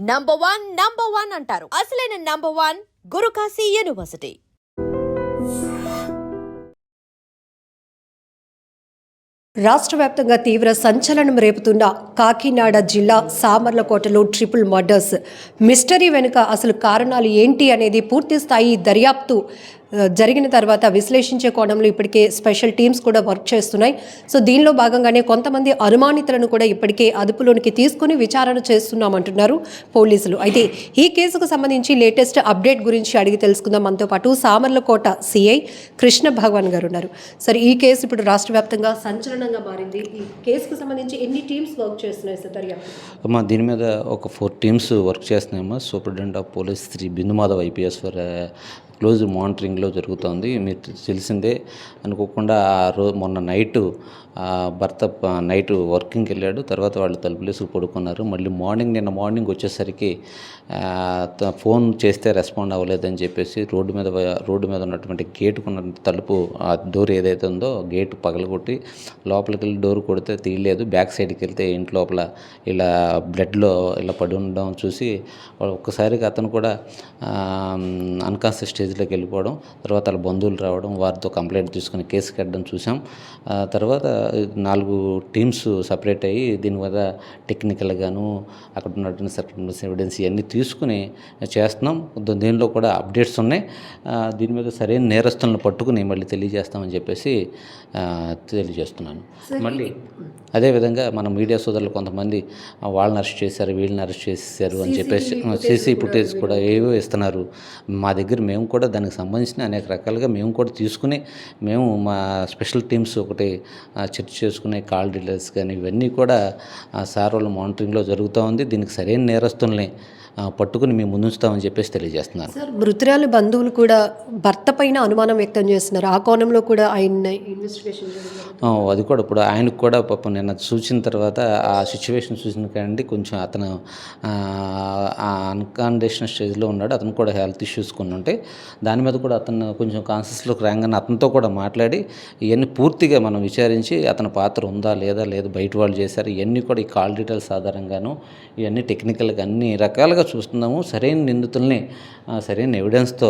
Number one number one అంటారు. అసలైన number one Guru Kashi university రాష్ట్ర వ్యాప్తంగా తీవ్ర సంచలనం రేపుతున్న కాకినాడ జిల్లా సామర్లకోటలో ట్రిపుల్ మర్డర్స్ మిస్టరీ వెనుక అసలు కారణాలు ఏంటి అనేది పూర్తి స్థాయి దర్యాప్తు జరిగిన తర్వాత విశ్లేషించే కోణంలో ఇప్పటికే స్పెషల్ టీమ్స్ కూడా వర్క్ చేస్తున్నాయి. సో దీనిలో భాగంగానే కొంతమంది అనుమానితులను కూడా ఇప్పటికే అదుపులోనికి తీసుకుని విచారణ చేస్తున్నామంటున్నారు పోలీసులు. అయితే ఈ కేసుకు సంబంధించి లేటెస్ట్ అప్డేట్ గురించి అడిగి తెలుసుకుందాం. మనతో పాటు సామర్లకోట సిఐ కృష్ణ భగవాన్ గారు ఉన్నారు. సరే ఈ కేసు ఇప్పుడు రాష్ట్ర వ్యాప్తంగా సంచలనంగా మారింది. ఈ కేసుకు సంబంధించి ఎన్ని టీమ్స్ వర్క్ చేస్తున్నాయి సార్ దర్యాప్తు అమ్మా దీని మీద ఒక four teams work చేస్తున్నాయమ్మా superintendent of police Shri Bindu Madhav IPS for close మానిటరింగ్లో జరుగుతోంది. మీరు తెలిసిందే. అనుకోకుండా ఆ రో మొన్న నైటు భర్త నైట్ వర్కింగ్కి వెళ్ళాడు తర్వాత వాళ్ళు తలుపులేసి పడుకున్నారు. మళ్ళీ మార్నింగ్ నిన్న మార్నింగ్ వచ్చేసరికి ఫోన్ చేస్తే రెస్పాండ్ అవ్వలేదని చెప్పేసి రోడ్డు మీద రోడ్డు మీద ఉన్నటువంటి గేటుకున్న తలుపు ఆ డోర్ ఏదైతే ఉందో గేట్ పగలగొట్టి లోపలికి వెళ్ళి డోర్ కొడితే తీయలేదు. బ్యాక్ సైడ్కి వెళ్తే ఇంటి లోపల ఇలా బ్లడ్లో ఇలా పడి ఉండడం చూసి ఒక్కసారిగా అతను కూడా అన్కాన్షియస్ స్టేజ్లోకి వెళ్ళిపోవడం తర్వాత వాళ్ళ బంధువులు రావడం వారితో కంప్లైంట్ తీసుకుని కేసు కట్టడం చూసాం. తర్వాత నాలుగు టీమ్స్ సపరేట్ అయ్యి దీని మీద టెక్నికల్గాను అక్కడ ఉన్నటువంటి సర్కమ్స్ ఎవిడెన్స్ ఇవన్నీ తీసుకుని చేస్తున్నాం. దీనిలో కూడా అప్డేట్స్ ఉన్నాయి. దీని మీద సరైన నేరస్తులను పట్టుకుని మళ్ళీ తెలియజేస్తామని చెప్పేసి తెలియజేస్తున్నాను. మళ్ళీ అదేవిధంగా మన మీడియా సోదరులు కొంతమంది వాళ్ళని అరెస్ట్ చేశారు వీళ్ళని అరెస్ట్ చేశారు అని చెప్పేసి సీసీ ఫుటేజ్ కూడా ఏవో ఇస్తున్నారు. మా దగ్గర మేము కూడా కూడా దానికి సంబంధించిన అనేక రకాలుగా మేము కూడా తీసుకుని మేము మా స్పెషల్ టీమ్స్ ఒకటి చర్చ చేసుకునే కాల్ డీటెయిల్స్ కానీ ఇవన్నీ కూడా సార్ వాళ్ళ మానిటరింగ్లో జరుగుతూ ఉంది. దీనికి సరైన నేరస్తుల్ని పట్టుకుని మేము ముందుంచుతామని చెప్పేసి తెలియజేస్తున్నాను. సార్ మృతురాలి బంధువులు కూడా భర్త పైన అనుమానం వ్యక్తం చేస్తున్నారు. ఆ కోణంలో కూడా ఆయన ఇన్వెస్టిగేషన్ అది కూడా ఇప్పుడు ఆయనకు కూడా పాపం నిన్న చూసిన తర్వాత ఆ సిచ్యువేషన్ చూసిన కాండి కొంచెం అతను అన్కాండిషన్ స్టేజ్లో ఉన్నాడు. అతను కూడా హెల్త్ ఇష్యూస్ కొన్ని ఉంటాయి. దాని మీద కూడా అతను కొంచెం కాన్షియస్లోకి రాగానే అతనితో కూడా మాట్లాడి ఇవన్నీ పూర్తిగా మనం విచారించి అతని పాత్ర ఉందా లేదా లేదా బయట వాళ్ళు చేశారు. ఇవన్నీ కూడా ఈ కాల్ డీటెయిల్స్ ఆధారంగాను ఇవన్నీ టెక్నికల్గా అన్ని రకాలుగా చూస్తున్నాము. సరైన నిందితుల్ని సరైన ఎవిడెన్స్తో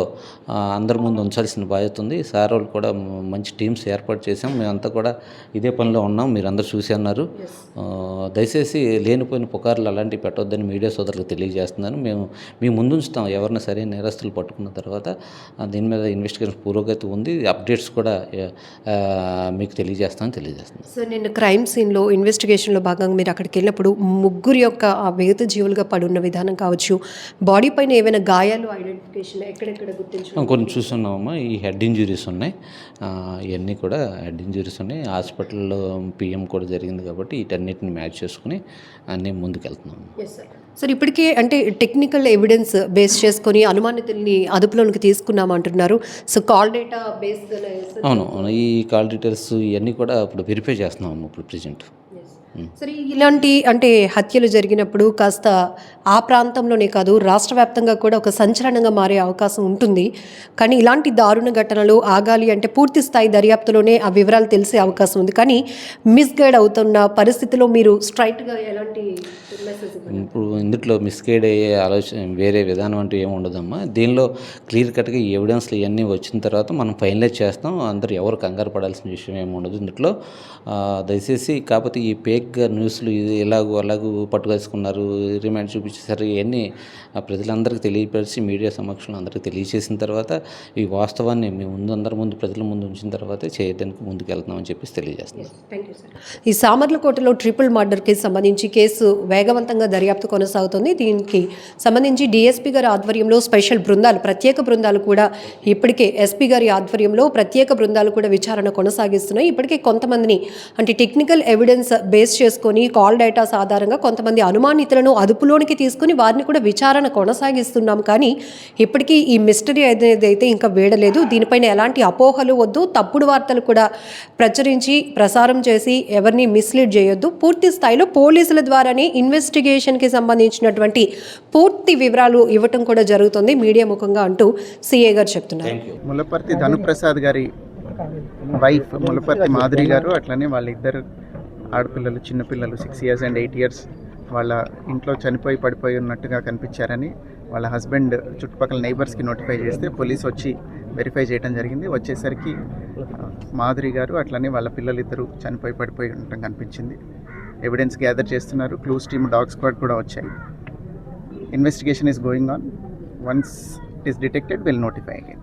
అందరి ముందు ఉంచాల్సిన బాధ్యత ఉంది. సార్ వాళ్ళు కూడా మంచి టీమ్స్ ఏర్పాటు చేసాం మేమంతా కూడా ఇదే పనిలో ఉన్నాం. మీరు అందరు చూసి అన్నారు దయచేసి లేనిపోయిన పుకార్లు అలాంటివి పెట్టొద్దని మీడియా సోదరులకు తెలియజేస్తున్నాను. మేము మీ ముందు ఉంచుతాం. ఎవరిని సరైన నేరస్తులు పట్టుకున్న తర్వాత దీని మీద ఇన్వెస్టిగేషన్ పురోగతి ఉంది. అప్డేట్స్ కూడా మీకు తెలియజేస్తామని తెలియజేస్తున్నాను. సార్ నిన్న క్రైమ్ సీన్లో ఇన్వెస్టిగేషన్లో భాగంగా మీరు అక్కడికి వెళ్ళినప్పుడు ముగ్గురు యొక్క ఆ వేగత జీవులుగా పడున్న విధానం కావచ్చు. బాడీ పైన ఏమైనా గాయాలు ఐడెంటిఫికేషన్ ఎక్కడెక్కడ గుర్తించు కొన్ని చూస్తున్నామమ్మా. ఈ హెడ్ ఇంజురీస్ ఉన్నాయి. ఇవన్నీ కూడా హెడ్ ఇంజురీస్ ఉన్నాయి. హాస్పిటల్లో పిఎం కూడా జరిగింది కాబట్టి వీటన్నిటిని మ్యాచ్ చేసుకుని అన్నీ ముందుకెళ్తున్నాము సార్ ఇప్పటికే అంటే టెక్నికల్ ఎవిడెన్స్ బేస్ చేసుకొని అనుమానితుల్ని అదుపులోనికి తీసుకున్నామంటున్నారు సో కాల్ డేటా బేస్ అవును అవును. ఈ కాల్ డీటెయిల్స్ ఇవన్నీ కూడా ఇప్పుడు వెరిఫై చేస్తున్నాము ఇప్పుడు ప్రజెంట్ సరే ఇలాంటి అంటే హత్యలు జరిగినప్పుడు కాస్త ఆ ప్రాంతంలోనే కాదు రాష్ట్ర వ్యాప్తంగా కూడా ఒక సంచలనంగా మారే అవకాశం ఉంటుంది. కానీ ఇలాంటి దారుణ ఘటనలు ఆగాలి అంటే పూర్తి స్థాయి దర్యాప్తులోనే ఆ వివరాలు తెలిసే అవకాశం ఉంది. కానీ మిస్గైడ్ అవుతున్న పరిస్థితిలో మీరు స్ట్రైట్గా ఎలాంటి ఇప్పుడు ఇందులో మిస్గైడ్ అయ్యే ఆలోచన వేరే విధానం అంటూ ఏమి ఉండదమ్మా. దీనిలో క్లియర్ కట్గా ఈ ఎవిడెన్స్లు ఇవన్నీ వచ్చిన తర్వాత మనం ఫైనలైజ్ చేస్తాం. అందరూ ఎవరు కంగారు పడాల్సిన విషయం ఏమి ఉండదు. ఇందులో దయచేసి కాకపోతే ఈ పేక్ న్యూస్లు ఎలాగో అలాగూ పట్టుకేసుకున్నారు రిమాండ్ చూపించేసారు ఇవన్నీ ఆ ప్రజలందరికీ తెలియపరిచి మీడియా సమక్షంలో అందరికీ తెలియచేసిన తర్వాత ఈ వాస్తవాన్ని మేము ముందు అందరి ముందు ప్రజల ముందు ఉంచిన తర్వాతే చేయడానికి ముందుకు వెళ్తున్నామని చెప్పేసి తెలియజేస్తున్నాం. ఈ సామర్లకోటలో ట్రిపుల్ మర్డర్కి సంబంధించి కేసు వేగవంతంగా దర్యాప్తు కొనసాగుతుంది. దీనికి సంబంధించి డిఎస్పీ గారి ఆధ్వర్యంలో స్పెషల్ బృందాలు ప్రత్యేక బృందాలు కూడా ఇప్పటికే ఎస్పీ గారి ఆధ్వర్యంలో ప్రత్యేక బృందాలు కూడా విచారణ కొనసాగిస్తున్నాయి. ఇప్పటికే కొంతమందిని అంటే టెక్నికల్ ఎవిడెన్స్ బేస్ చేసుకొని కాల్ డేటాస్ ఆధారంగా కొంతమంది అనుమానితులను అదుపులోనికి తీసుకుని వారిని కూడా విచారణ కొనసాగిస్తున్నాం. కానీ ఇప్పటికీ ఈ మిస్టరీ అనేది అయితే ఇంకా వేడలేదు. దీనిపైన ఎలాంటి అపోహలు వద్దు. తప్పుడు వార్తలు కూడా ప్రచురించి ప్రసారం చేసి ఎవరిని మిస్లీడ్ చేయొద్దు. పూర్తి స్థాయిలో పోలీసుల ద్వారానే ఇన్వెస్టిగేషన్కి సంబంధించినటువంటి పూర్తి వివరాలు ఇవ్వటం కూడా జరుగుతుంది. మీడియా ముఖంగా అంటూ సిఏ గారు చెప్తున్నారు. ములపర్తి ధనుప్రసాద్ గారి వైఫ్ ములపర్తి మాధురి గారు అట్లనే వాళ్ళిద్దరు ఆడపిల్లలు చిన్నపిల్లలు six years and eight years వాళ్ళ ఇంట్లో చనిపోయి పడిపోయి ఉన్నట్టుగా కనిపించారని వాళ్ళ హస్బెండ్ చుట్టుపక్కల నైబర్స్కి నోటిఫై చేస్తే పోలీస్ వచ్చి వెరిఫై చేయడం జరిగింది. వచ్చేసరికి మాధురి గారు అట్లనే వాళ్ళ పిల్లలు ఇద్దరు చనిపోయి పడిపోయి ఉండటం కనిపించింది. ఎవిడెన్స్ గ్యాదర్ చేస్తున్నారు. క్లూస్ టీమ్ డాగ్ స్క్వాడ్ కూడా వచ్చాయి. Investigation is going on once it is detected will notify again